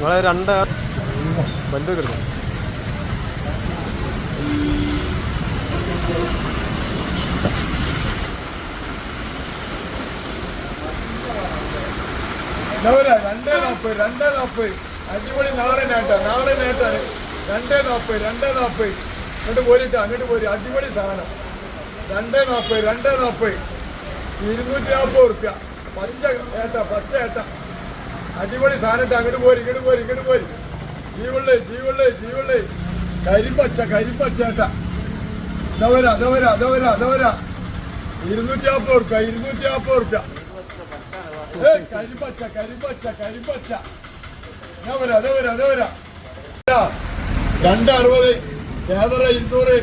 നിങ്ങളെ രണ്ട് ബന്ധു കിടക്കും രണ്ടേ നാൽപ്പത് രണ്ടേ നാൽപ്പത് അടിപൊളി നാളെ നേട്ടാ നാളെ നേട്ടാണ് രണ്ടേ നാൽപ്പത് രണ്ടേ നാൽപ്പത് അങ്ങോട്ട് പോരിട്ടാ അങ്ങോട്ട് പോരി. അടിപൊളി സാധനം. രണ്ടേ നാൽപ്പത് രണ്ടേ ഇരുന്നൂറ്റി നാൽപ്പത് ഉറുപ്പ്യ. പച്ച ഏട്ട പച്ച ഏട്ട. അടിപൊളി സാധനം അങ്ങോട്ട് പോരി ഇങ്ങോട്ട് പോരി ഇങ്ങോട്ട് പോരി. ജീവുള്ളേ ജീവുള്ളേ ജീവുള്ളേ. കരിമ്പച്ച കരിമ്പച്ച ഏട്ട. അതവര അതവര അതവര അതവര ഇരുന്നൂറ്റി നാൽപ്പത് റുപ്യ ഇരുന്നൂറ്റി നാൽപ്പത് റുപ്യ കരിമ്പച്ച കരിമ്പച്ച കരിമ്പച്ച. ഞാൻ വരാം അതേ വരാം അതേ വരാം. രണ്ട് അറുപത് ഏതറ ഇരുന്നൂറ്.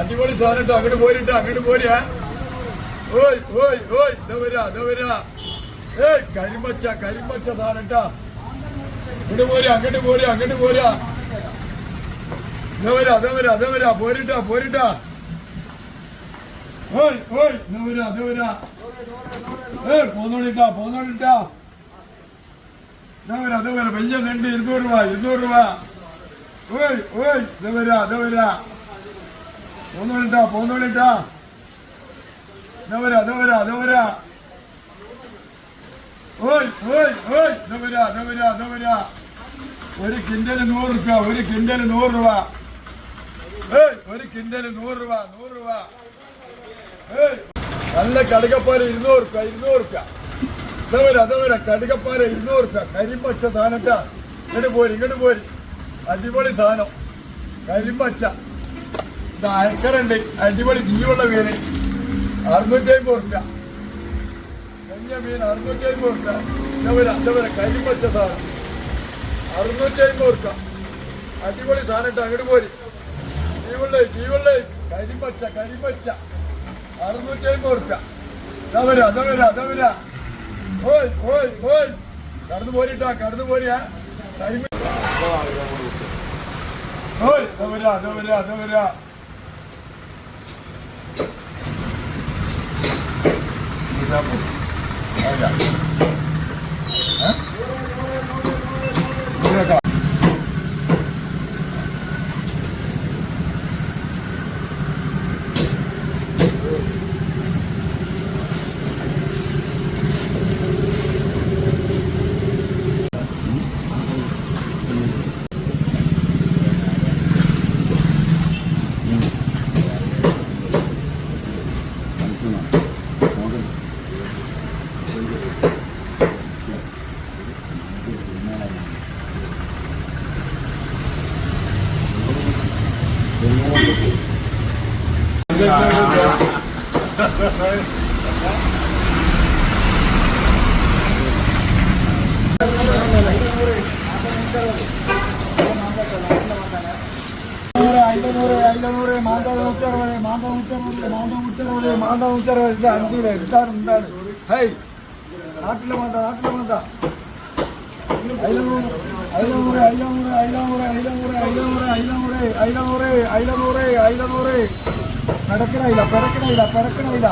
അടിപൊളി സാധനം അങ്ങോട്ട് പോരിട്ട അങ്ങോട്ട് പോരിയാ ഓയ് ഓയ് ഓയ്. ഇതാ വരാ ഇതാ വരാ. ഏയ് കരിമ്പച്ച കരിമ്പച്ച ഇട്ടാ അങ്ങോട്ട് പോരാ അങ്ങോട്ട് പോരാ അങ്ങോട്ട് പോരാ. ഇതാ അതവരാ അതേ വരാ അതേ വരാ. പോരിട്ടാ പോരിട്ടാ. ഓയ് ഓയ് ഇതാ അതവരാ അതേ വരാ. ഏ പോന്നോളിട്ടാ പോന്നോളിട്ടാ. ഇതാ അതവരാ വലിയ നെണ്ട് ഇരുന്നൂറ് രൂപ ഇരുന്നൂറ് രൂപ. ഓയ് ഓയ് ഇതാ അതവരാ പോന്നോളിട്ടാ പോന്നോളിട്ടാ. ഇതാ അതവരാ ഇതാ വരാ ഇതാ വരാ. ഓയ് ഓയ് ഓയ് ഒരു കിൻഡൽ നൂറ് രൂപ ഒരു കിൻഡൽ നൂറ് രൂപ. ഏയ് ഒരു കിൻഡൽ നൂറ് രൂപ നൂറ് രൂപ. ഏയ് നല്ല കടുകപ്പാര ഇരുന്നൂറ് രൂപ ഇരുന്നൂറ് രൂപ. അതവര കടുകപ്പാര ഇരുന്നൂറ് രൂപ. കരിമ്പച്ച സാധനത്താ ഇങ്ങോട്ട് പോരി ഇങ്ങോട്ട് പോരി. അടിപൊളി സാധനം. കരിമ്പച്ച. ഇത് അയക്കറുണ്ട് അടിപൊളി ജീവുള്ള മീന്. അറുന്നൂറ്റി അമ്പത് റുപ്യ അതവര അതവര കരിമ്പച്ച സാധനം. അടിപൊളി സാധനം അങ്ങോട്ട് പോരി. കരിമ്പച്ച കരിമ്പച്ച അറുന്നൂറ്റി അമ്പത് അതാ അതവര അതാ വരാ അതാ വരാ ഓയ് ഓയ് ഓയ് കടന്നു പോരിട്ടാ കടന്നു പോരിയാ ടൈം അതവര അതവര അതവര വരാ か。ஐநூறு ஐநூறு மாதம் உத்தரவு மாதம் உத்தரவு மாதம் உத்தரவு மாதம் உத்தரவு இது அனுப்பிடு இதுதான் இருந்தாடு ஹை நாட்டில் வந்தா நாட்டில் வந்தா ஐநூறு ஐநூறு ஐநூறு ஐநூறு ஐநூறு ஐநூறு ஐநூறு ஐநூறு ஐநூறு ஐநூறு പെടക്കണയില്ല പെടക്കണയില്ല പെടക്കണയില്ല